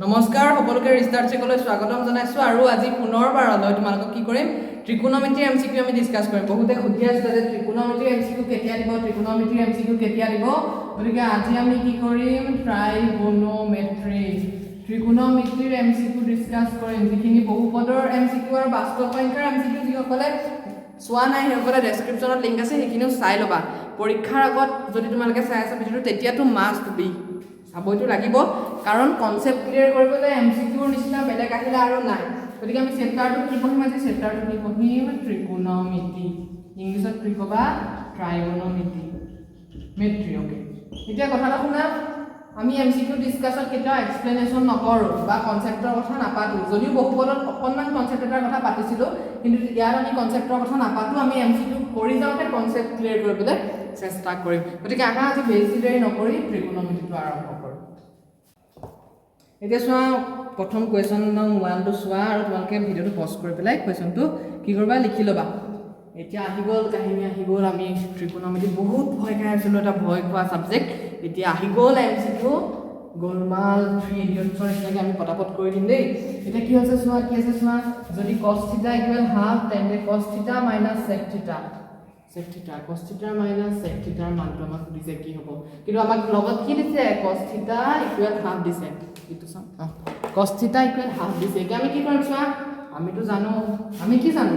নমস্কাৰ সকলোকে ৰিষ্টাৰ্ট চেকলৈ স্বাগতম জনাইছোঁ আৰু আজি পুনৰবাৰলৈ তোমালোকক কি কৰিম? ত্ৰিকোণমিতিৰ এম চি কিউ আমি ডিছকাছ কৰিম। বহুতে সুধি আছিলে যে ত্ৰিকোণমিতিৰ এম চি কিউ কেতিয়া দিব ত্ৰিকোণমিতিৰ এম চি কিউ কেতিয়া দিব? গতিকে আজি আমি কি কৰিম? ট্ৰাইগোনোমেট্ৰি ত্ৰিকোণমিতিৰ এম চি কিউ ডিছকাছ কৰিম। যিখিনি বহুপদৰ এম চি কিউ আৰু বাস্তৱ সংখ্যাৰ এম চি কিউ যিসকলে চোৱা নাই সেইসকলে ডেছক্ৰিপশ্যনত লিংক আছে সেইখিনিও চাই ল'বা। পৰীক্ষাৰ আগত যদি তোমালোকে চাই আছা ভিডিঅ'টো তেতিয়াতো মাষ্ট বি চাবইতো লাগিব। কাৰণ কনচেপ্ট ক্লিয়াৰ কৰিবলৈ এম চি কিউৰ নিচিনা বেলেগ আহিলে আৰু নাই। গতিকে আমি চেপ্টাৰটো কি পঢ়িম আজি? চেপ্টাৰটো কি পঢ়িম? ত্ৰিকোণমিতি ইংলিছত কি ক'বা? ট্ৰাইগোণমিতি মেট্ৰি অ'কে এতিয়া কথা এটা শুনা, আমি এম চি কিউ ডিছকাছত কেতিয়াও এক্সপ্লেনেশ্যন নকৰোঁ বা কনচেপ্টৰ কথা নাপাতোঁ। যদিও বহুপদত অকণমান কনচেপ্ট এটাৰ কথা পাতিছিলোঁ, কিন্তু ইয়াত আমি কনচেপ্টৰ কথা নাপাতোঁ। আমি এম চি কিউ কৰি যাওঁতে কনচেপ্ট ক্লিয়াৰ কৰিবলৈ চেষ্টা কৰিম। গতিকে আহা আজি বেছি দেৰি নকৰি ত্ৰিকোণমিতিটো আৰম্ভ এতিয়া চোৱা প্ৰথম কুৱেশ্যন ওৱানটো চোৱা আৰু তোমালোকে ভিডিঅ'টো পজ কৰি পেলাই কুৱেশ্যনটো কি কৰিবা লিখি ল'বা। এতিয়া আহি গ'ল কাহিনী আহি গ'ল আমি ত্ৰিকোণমিতি বহুত ভয় খাই আছিলোঁ এটা ভয় খোৱা ছাবজেক্ট এতিয়া আহি গ'ল এম চি কিউ গোলমাল থ্ৰী ইডিয়টছৰ নিচিনাকৈ আমি পটাপট কৰি দিম দেই। এতিয়া কি হৈছে চোৱা কি আছে চোৱা যদি কছ থিটা ইকুৱেল হাফ তেন্তে cos theta minus sec theta sec theta cos থিটাৰ minus check থিটাৰ মানটো আমাক সুধিছে কি হ'ব। কিন্তু আমাক লগত কি দিছে? কছ থিটা ইকুৱেল হাফ দিছে। এইটো চাওঁ। অঁ। কছ থিটা ইকুৱেল হাফ দিছে। এতিয়া আমি কি কৰিম চোৱা? আমিতো জানো। আমি কি জানো?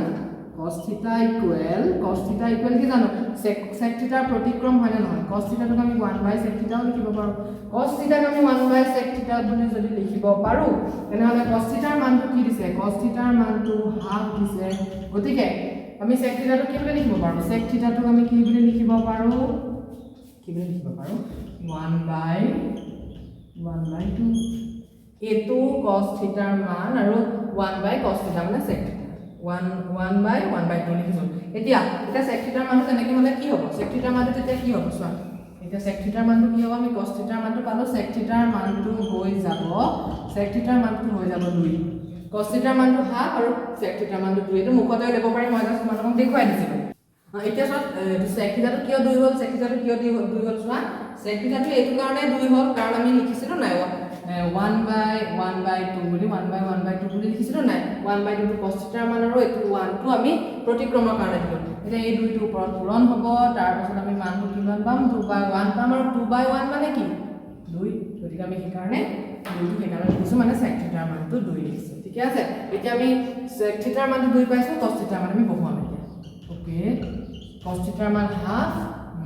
Cos theta equal cos theta equal কি জানো? চেক চেক থিটাৰ প্ৰতিক্ৰম হয়নে নহয়? কছ থিটাটোক আমি ওৱান বাই চেক থিটাও লিখিব পাৰোঁ। কছ থিটাক আমি ওৱান বাই চেক থিটা বুলি যদি লিখিব পাৰোঁ তেনেহ'লে কছ থিটাৰ মানটো কি দিছে? কছ থিটাৰ মানটো হাফ দিছে। গতিকে আমি চেক থিটাটো কি বুলি লিখিব পাৰোঁ? চেক থিটাটোক আমি কি বুলি লিখিব পাৰোঁ? কি বুলি লিখিব পাৰোঁ? One by one by two এইটো কছ থিটাৰ মান আৰু ওৱান বাই কছ থিটা মানে sec theta one one by one by two লিখিছোঁ। এতিয়া এতিয়া চেক থিটাৰ মানটো তেনেকৈ হ'লে কি হ'ব? চেক থিটাৰ মানটো তেতিয়া কি হ'ব? চোৱা এতিয়া চেক থিটাৰ মানটো কি হ'ব? আমি কছ থিটাৰ মানটো পালোঁ। চেক থিটাৰ মানটো হৈ যাব চেক থিটাৰ মানটো হৈ যাব দুই। কছ থিটাৰ মানটো হাফ আৰু চেক থিটাৰ মানটো দুই। এইটো মুখতে দিব পাৰিম মই জাষ্ট তোমালোকক দেখুৱাই দিছিলোঁ। এতিয়া চোৱা চেক থিটাটো কিয় দুই হ'ল চেক থিটাটো কিয় দুই হ'ল দুই হ'ল চোৱা। চেক থিটাটো এইটো কাৰণে দুই হ'ল কাৰণ আমি লিখিছিলোঁ নাই one by one by two বুলি one by one by two বুলি লিখিছিলোঁ নাই। ওৱান বাই টুটো কছ থিটাৰ মান আৰু এইটো ওৱানটো আমি প্ৰতিক্ৰমৰ কাৰণে দিলোঁ। এতিয়া এই দুইটো ওপৰত পূৰণ হ'ব তাৰপাছত আমি মানটো কিমান পাম? টু বাই ওৱান পাম আৰু টু বাই ওৱান মানে কি? দুই। গতিকে আমি সেইকাৰণে দুইটো সেইকাৰণে লিখিছোঁ মানে চেক থিটাৰ মানটো দুই লিখিছোঁ। ঠিকে আছে? এতিয়া আমি চেক থিটাৰ মানটো দুই পাইছোঁ কছ থিটাৰ মান আমি বহুৱাম এতিয়া অ'কে কছ থিটাৰ মান হাফ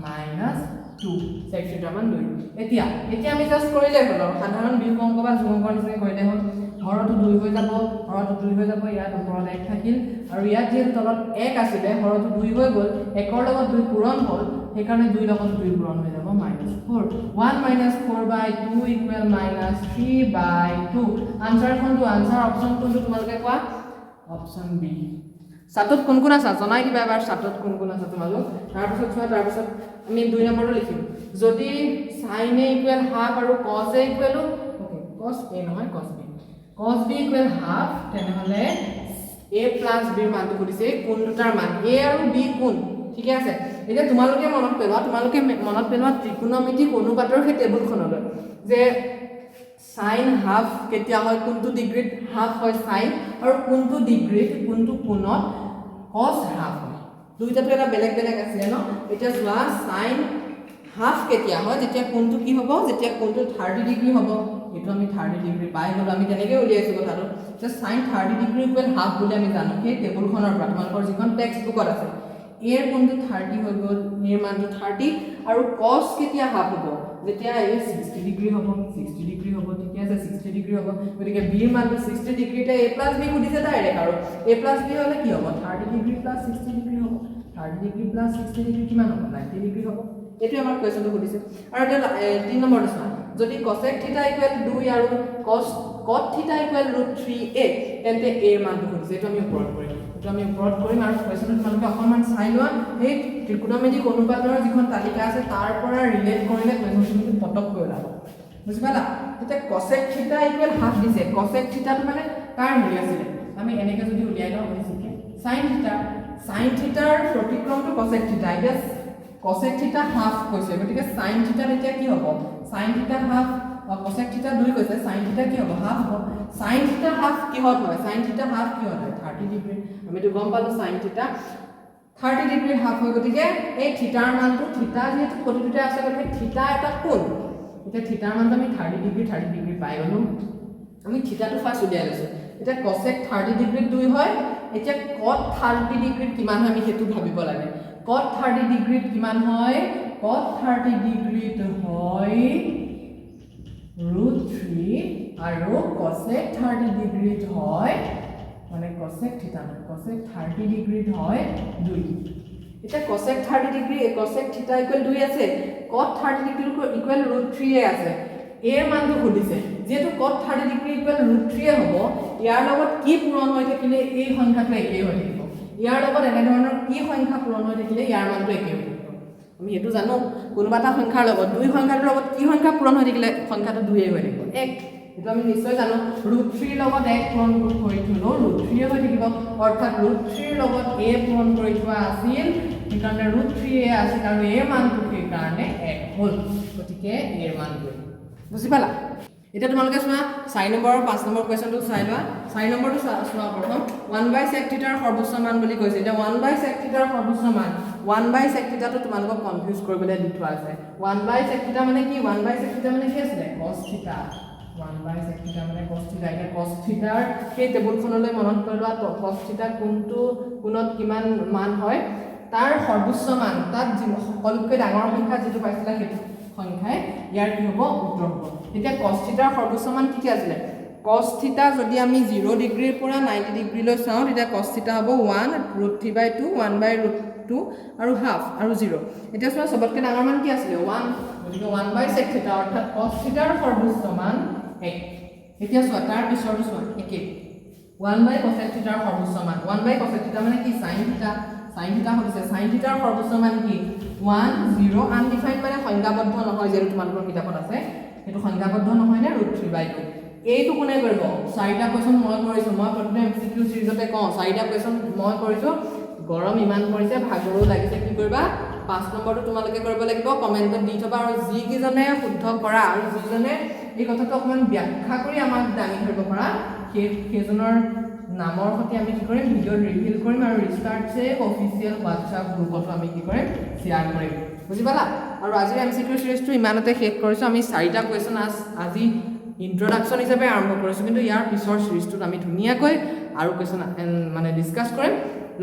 মাইনাছ টু চেক থিটাৰ মান দুই। এতিয়া এতিয়া আমি জাষ্ট কৰিলে হ'ল আৰু। সাধাৰণ বিহু অঙ্ক বা যোগ অংকৰ নিচিনা কৰিলে হ'ল। হৰটো দুই হৈ যাব হৰটো দুই হৈ যাব, ইয়াত ওপৰত এক থাকিল। আৰু ইয়াত যিহেতু তলত এক আছিলে হৰটো দুই হৈ গ'ল, একৰ লগত দুই পূৰণ হ'ল, সেইকাৰণে দুই লগত দুই পূৰণ হৈ যাব minus four one minus four by two equal minus three by two answer কোনটো? আনচাৰ অপশ্যন কোনটো তোমালোকে কোৱা? অপশ্যন বি চাটত কোন কোন আছা? জনাই দিবা এবাৰ চাটত কোন কোন আছা তোমালোক। তাৰপিছত চোৱা তাৰপিছত আমি দুই নম্বৰটো লিখিম। যদি চাইন এ ইকুৱেল হাফ আৰু কছ এ ইকুৱেলো অ'কে কছ এ নহয় কছ বি কছ বি ইকুৱেল হাফ তেনেহ'লে এ প্লাছ বিৰ মানটো সুধিছে কোন দুটাৰ মান? এ আৰু বি কোন? ঠিকে আছে। এতিয়া তোমালোকে মনত পেলোৱা তোমালোকে মনত পেলোৱা ত্ৰিকোণমিতিক অনুপাতৰ সেই টেবুলখনলৈ যে চাইন হাফ কেতিয়া হয় কোনটো ডিগ্ৰীত হাফ হয় চাইন আৰু কোনটো ডিগ্ৰীত কোনটো কোণত কছ হাফ হয়। দুইটাটো এটা বেলেগ বেলেগ আছিলে ন? এতিয়া চোৱা চাইন হাফ কেতিয়া হয় যেতিয়া কোনটো কি হ'ব যেতিয়া কোনটো থাৰ্টি ডিগ্ৰী হ'ব। এইটো আমি থাৰ্টি ডিগ্ৰী পাই গ'লোঁ আমি তেনেকৈ উলিয়াইছোঁ কথাটো। যে sine thirty degree equal half বুলি আমি জানো সেই টেবুলখনৰ পৰা। তোমালোকৰ যিখন টেক্সট বুকত আছে এৰ কোনটো থাৰ্টি হৈ গ'ল এৰ মানটো থাৰ্টি আৰু কছ কেতিয়া হাফ হ'ব? যেতিয়া এই ছিক্সটি ডিগ্ৰী হ'ব ছিক্সটি ডিগ্ৰী আছে ছিক্সটি ডিগ্ৰী হ'ব। গতিকে বিৰ মানটো ছিক্সটি ডিগ্ৰীতে এ প্লাছ বি সুধিছে ডাইৰেক্ট আৰু। এ প্লাছ বি হ'লে কি হ'ব? Thirty degree plus sixty degree হ'ব। Thirty degree plus sixty degree কিমান হ'ব? নাইণ্টি ডিগ্ৰী হ'ব। এইটোৱে আমাৰ কুৱেশ্যনটো সুধিছে। আৰু এতিয়া তিনি নম্বৰটো চোৱা যদি কচেক থিটা ইকুৱেল দুই আৰু cos cot theta equal root three এ তেন্তে এৰ মানটো সুধিছে। এইটো আমি ওপৰত কৰিম। এইটো আমি ওপৰত কৰিম আৰু কুৱেশ্যনটো তোমালোকে অকণমান চাই লোৱা। সেই ত্ৰিকোণমিতিক অনুপাতৰ যিখন তালিকা আছে তাৰ পৰা ৰিলেট কৰিলে কুৱেশ্যনটো পটককৈ ওলাব। বুজি পালা এতিয়া কচেক থিটা ইকুৱেল হাফ দিছে কচেক থিটাটো মানে কাৰ হেৰি আছিলে। আমি এনেকৈ যদি উলিয়াই লওঁ বেছিকৈ চাইন থিটা চাইন থিটাৰ প্ৰতিক্ৰমটো কচেক থিটা এতিয়া কচেক থিটা হাফ কৈছে। গতিকে চাইন থিটাত এতিয়া কি হ'ব? Sine theta half cosec theta দুই কৈছে। চাইন থিটা কি হ'ব? হাফ হ'ব। চাইন থিটা হাফ কিহত হয়? চাইন থিটা কিহত হয়? থাৰ্টি ডিগ্ৰী আমিতো গম পালোঁ sine theta thirty degree half হয়। গতিকে এই থিটাৰ মানটো থিটা যিহেতু প্ৰতিটোতে আছে, গতিকে থিটা এটা কোণ এতিয়া থিটাৰ মানটো আমি থাৰ্টি ডিগ্ৰী থাৰ্টি ডিগ্ৰী পাই গ'লোঁ। আমি থিটাটো ফাৰ্ষ্ট উলিয়াই লৈছোঁ। এতিয়া কচেক থাৰ্টি ডিগ্ৰীত দুই হয়, এতিয়া কট থাৰ্টি ডিগ্ৰীত কিমান হয় আমি সেইটো ভাবিব লাগে। কট থাৰ্টি ডিগ্ৰীত কিমান হয়? কট থাৰ্টি ডিগ্ৰীত হয় ৰুট থ্ৰী আৰু কচেক থাৰ্টি ডিগ্ৰীত হয় মানে কচেক থিটা নহয় কচেক থাৰ্টি ডিগ্ৰীত হয় দুই। এতিয়া cosec thirty degree cosec theta equal দুই আছে cot thirty degree equal root থ্ৰীয়ে আছে। এৰ মানটো সুধিছে যিহেতু cot thirty degree equal root থ্ৰীয়ে হ'ব ইয়াৰ লগত কি পূৰণ হৈ থাকিলে এই সংখ্যাটো একেই হৈ থাকিব? ইয়াৰ লগত এনেধৰণৰ কি সংখ্যা পূৰণ হৈ থাকিলে ইয়াৰ মানটো একেই হৈ থাকিব? আমি সেইটো জানো কোনোবা এটা সংখ্যাৰ লগত দুই সংখ্যাটোৰ লগত কি সংখ্যা পূৰণ হৈ থাকিলে সংখ্যাটো দুইয়ে হৈ থাকিব? এক। সেইটো আমি নিশ্চয় জানো ৰুট থ্ৰীৰ লগত এক পূৰণ কৰি থ'লেও ৰুট থ্ৰীয়ে হৈ থাকিব। অৰ্থাৎ ৰুট থ্ৰীৰ লগত এ পূৰণ কৰি থোৱা আছিল সেইকাৰণে ৰুট থ্ৰী এ আছিল আৰু এৰ মানটো সেইকাৰণে এক হ'ল গতিকে এৰ মান দুই বুজি পালা এতিয়া তোমালোকে চোৱা চাৰি নম্বৰ পাঁচ নম্বৰ কুৱেশ্যনটো চাই লোৱা চাৰি নম্বৰটো চোৱা চোৱা প্ৰথম ওৱান বাই চেক থিটাৰ সৰ্বোচ্চ মান বুলি কৈছে এতিয়া ওৱান বাই চেক থিটাৰ সৰ্বোচ্চ মান ওৱান বাই চেক থিটাটো তোমালোকক কনফিউজ কৰিবলৈ দি থোৱা আছে ওৱান বাই চেক থিটা মানে কি ওৱান বাই চেক থিটা মানে কি আছিলে cos theta one by sec theta মানে কছ থিটা এতিয়া কছ থিটাৰ সেই টেবুলখনলৈ মনত কৰি লোৱা কছ থিটা কোনটো কোণত কিমান মান হয় তাৰ সৰ্বোচ্চ মান তাত যি সকলোতকৈ ডাঙৰ সংখ্যা যিটো পাইছিলে সেইটো সংখ্যাই ইয়াৰ কি হ'ব? উত্তৰ হ'ব। এতিয়া থিটাৰ সৰ্বোচ্চ মান কি কি আছিলে? থিটা যদি আমি জিৰ' ডিগ্ৰীৰ পৰা নাইণ্টি ডিগ্ৰীলৈ চাওঁ তেতিয়া থিটা হ'ব one root three by two one by root two আৰু হাফ আৰু জিৰ' এতিয়া চোৱা চবতকৈ ডাঙৰ মান কি আছিলে? ওৱান গতিকে ওৱান বাই চেক থিটা অৰ্থাৎ থিটাৰ সৰ্বোচ্চ মান এক। এতিয়া চোৱা তাৰ পিছৰটো চোৱা একেই। ওৱান বাই কচেক থিটাৰ সৰ্বোচ্চ মান ওৱান বাই কচেক মানে কি? চাইন থিটা চাইন থিটা সুধিছে। চাইন থিটাৰ সৰ্বোচ্চ মান কি? ওৱান জিৰ' আনডিফাইন মানে সংজ্ঞাবদ্ধ নহয় যিহেতু তোমালোকৰ কিতাপত আছে। সেইটো সংজ্ঞাবদ্ধ নহয় নে ৰুট থ্ৰী বাই টু এইটো কোনে কৰিব? চাৰিটা কুৱেশ্যন মই কৰিছোঁ। মই প্ৰতিটো এম চি কিউ চিৰিজতে কওঁ চাৰিটা কুৱেশ্যন মই কৰিছোঁ। গৰম ইমান পৰিছে ভাগৰো লাগিছে কি কৰিবা? পাঁচ নম্বৰটো তোমালোকে কৰিব লাগিব কমেণ্টত দি থবা আৰু যিকেইজনে শুদ্ধ কৰা আৰু যিজনে এই কথাটো অকণমান ব্যাখ্যা কৰি আমাক দাঙি ধৰিব পৰা সেই সেইজনৰ নামৰ সৈতে আমি কি কৰিম? ভিডিঅ'ত ৰিভিল কৰিম আৰু ৰিচাৰ্চে অফিচিয়েল হোৱাটছআপ গ্ৰুপতো আমি কি কৰিম? শ্বেয়াৰ কৰিম। বুজি পালা? আৰু আজিৰ এম চি কিউ চিৰিজটো ইমানতে শেষ কৰিছোঁ। আমি চাৰিটা কুৱেশ্যন আজ, আজি ইন্ট্ৰডাকশ্যন হিচাপে আৰম্ভ কৰিছোঁ। কিন্তু ইয়াৰ পিছৰ চিৰিজটোত আমি ধুনীয়াকৈ আৰু কুৱেশ্যন মানে ডিছকাছ কৰিম।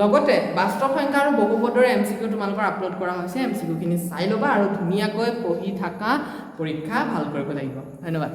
লগতে বাস্তৱ সংখ্যা আৰু বহুপদৰ এম চি কিউ তোমালোকৰ আপলোড কৰা হৈছে। এম চি কিউখিনি চাই ল'বা আৰু ধুনীয়াকৈ পঢ়ি থকা পৰীক্ষা ভালো কৰিব লাগিব। ধন্যবাদ।